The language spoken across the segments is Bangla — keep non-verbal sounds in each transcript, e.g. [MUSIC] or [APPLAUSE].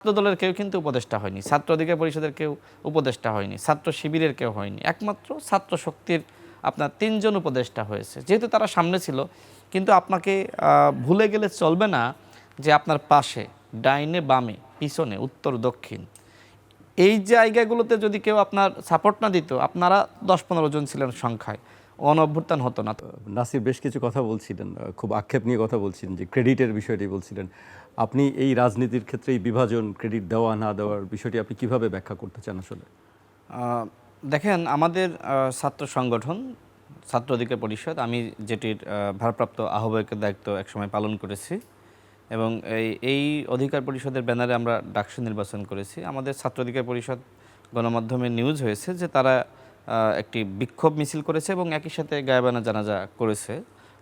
ছাত্র দলের কেউ কিন্তু উপদেষ্টা হয়নি ছাত্র অধিকার পরিষদের কেউ উপদেষ্টা হয়নি, ছাত্র শিবিরের কেউ হয়নি। একমাত্র ছাত্র শক্তির আপনার তিনজন উপদেষ্টা হয়েছে। যেহেতু তারা সামনে ছিল, কিন্তু আপনাকে ভুলে গেলে চলবে না যে আপনার পাশে, ডাইনে বামে, পিছনে, উত্তর, দক্ষিণ, এই জায়গাগুলোতে যদি কেউ আপনার সাপোর্ট না দিত, আপনারা দশ পনেরো জন ছিলেন সংখ্যায়। অনভ্যুত্থান হতো না। নাসির বেশ কিছু কথা বলছিলেন খুব আক্ষেপ নিয়ে কথা বলছিলেন যে ক্রেডিটের বিষয়টি বলছিলেন। আপনি এই রাজনীতির ক্ষেত্রে এই বিভাজন ক্রেডিট দেওয়া না দেওয়ার বিষয়টি আপনি কীভাবে ব্যাখ্যা করতে চান আসলে? দেখেন আমাদের ছাত্র সংগঠন ছাত্র অধিকার পরিষদ আমি যেটির ভারপ্রাপ্ত আহ্বায়কের দায়িত্ব একসময় পালন করেছি এবং এই এই অধিকার পরিষদের ব্যানারে আমরা ডাকসু নির্বাচন করেছি। আমাদের ছাত্র অধিকার পরিষদ গণমাধ্যমে নিউজ হয়েছে যে তারা একটি বিক্ষোভ মিছিল করেছে এবং একই সাথে গায়বানা জানাজা করেছে।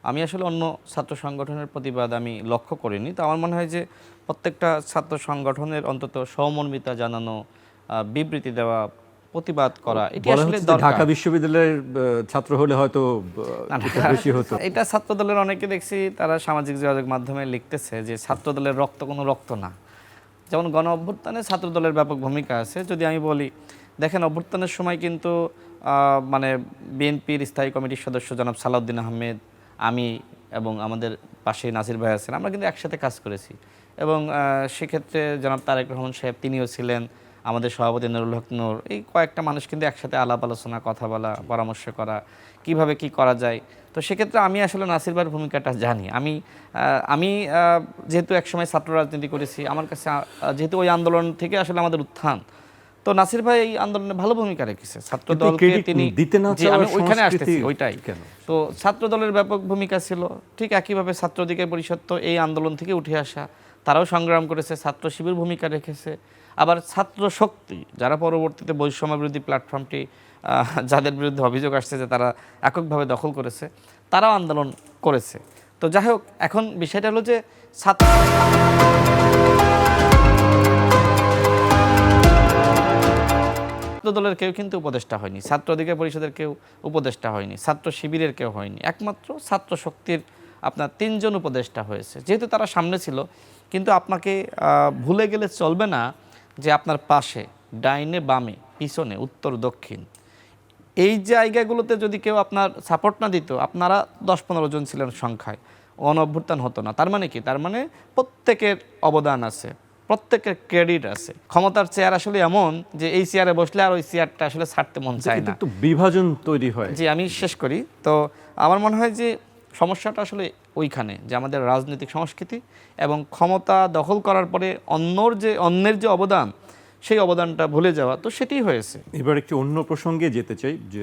আমি আসলে অন্য ছাত্র সংগঠনের প্রতিবাদ আমি লক্ষ্য করিনি। তো আমার মনে হয় যে প্রত্যেকটা ছাত্র সংগঠনের অন্তত সহমর্মিতা জানানো বিবৃতি দেওয়া প্রতিবাদ করা এটি আসলে ঢাকা বিশ্ববিদ্যালয়ের ছাত্র হলে হয়তো বেশি হতো। [LAUGHS] এটা ছাত্র দলের অনেকে দেখছি তারা সামাজিক যোগাযোগ মাধ্যমে লিখতেছে যে ছাত্র দলের রক্ত কোনো রক্ত না। যেমন গণ অভ্যুত্থানে ছাত্র দলের ব্যাপক ভূমিকা আছে। যদি আমি বলি দেখেন, অভ্যুত্থানের সময় কিন্তু মানে বিএনপির স্থায়ী কমিটির সদস্য জনাব সালাউদ্দিন আহমেদ, আমি এবং আমাদের পাশে নাসির ভাই আছেন, আমরা কিন্তু একসাথে কাজ করেছি। এবং সেক্ষেত্রে জনাব তারেক রহমান সাহেব তিনিও ছিলেন, আমাদের সভাপতি নুরুল হক নূর, এই কয়েকটা মানুষ কিন্তু একসাথে আলাপ আলোচনা, কথা বলা, পরামর্শ করা, কীভাবে কি করা যায়। তো সেক্ষেত্রে আমি আসলে নাসির ভাইয়ের ভূমিকাটা জানি। আমি আমি যেহেতু একসময় ছাত্র রাজনীতি করেছি, আমার কাছে যেহেতু ওই আন্দোলন থেকে আসলে আমাদের উত্থান তো নাসির ভাই এই আন্দোলনে ভালো ভূমিকা রেখেছে। ছাত্র দলকে তিনি দিতে না আমি ওইখানে আসতেছি ওইটাই। কেন? তো ছাত্র দলের ব্যাপক ভূমিকা ছিল। ঠিক একইভাবে ছাত্র অধিকার পরিষদ তো এই আন্দোলন থেকে উঠে আসা। তারাও সংগ্রাম করেছে ছাত্র শিবির ভূমিকা রেখেছে। আবার ছাত্র শক্তি যারা পরবর্তীতে বৈষম্য বিরোধী প্ল্যাটফর্মটি যাদের বিরুদ্ধে অভিযোগ আসছে যে তারা এককভাবে দখল করেছে তারাও আন্দোলন করেছে। তো যাই হোক এখন বিষয়টা হলো যে ছাত্র ছাত্র দলের কেউ কিন্তু উপদেষ্টা হয়নি, ছাত্র অধিকার পরিষদের কেউ উপদেষ্টা হয়নি, ছাত্র শিবিরের কেউ হয়নি। একমাত্র ছাত্র শক্তির আপনার তিনজন উপদেষ্টা হয়েছে। যেহেতু তারা সামনে ছিল, কিন্তু আপনাকে ভুলে গেলে চলবে না যে আপনার পাশে, ডাইনে বামে, পিছনে, উত্তর, দক্ষিণ, এই জায়গাগুলোতে যদি কেউ আপনার সাপোর্ট না দিত, আপনারা দশ পনেরো জন ছিলেন সংখ্যায়, অনভ্যুত্থান হতো না। তার মানে কি? তার মানে প্রত্যেকের অবদান আছে। প্রত্যেকের ক্রেডিট আছে। ক্ষমতার চেয়ার আসলে এমন যে এই চেয়ারে বসলে আর ওই চেয়ারটা আসলে ছাড়তে মন চায় না। বিভাজন তৈরি হয়। জি আমি শেষ করি। তো আমার মনে হয় যে সমস্যাটা আসলে ওইখানে যে আমাদের রাজনৈতিক সংস্কৃতি এবং ক্ষমতা দখল করার পরে অন্যর যে অন্যের যে অবদান সেই অবদানটা ভুলে যাওয়া তো সেটাই হয়েছে। এবার একটি অন্য প্রসঙ্গে যেতে চাই যে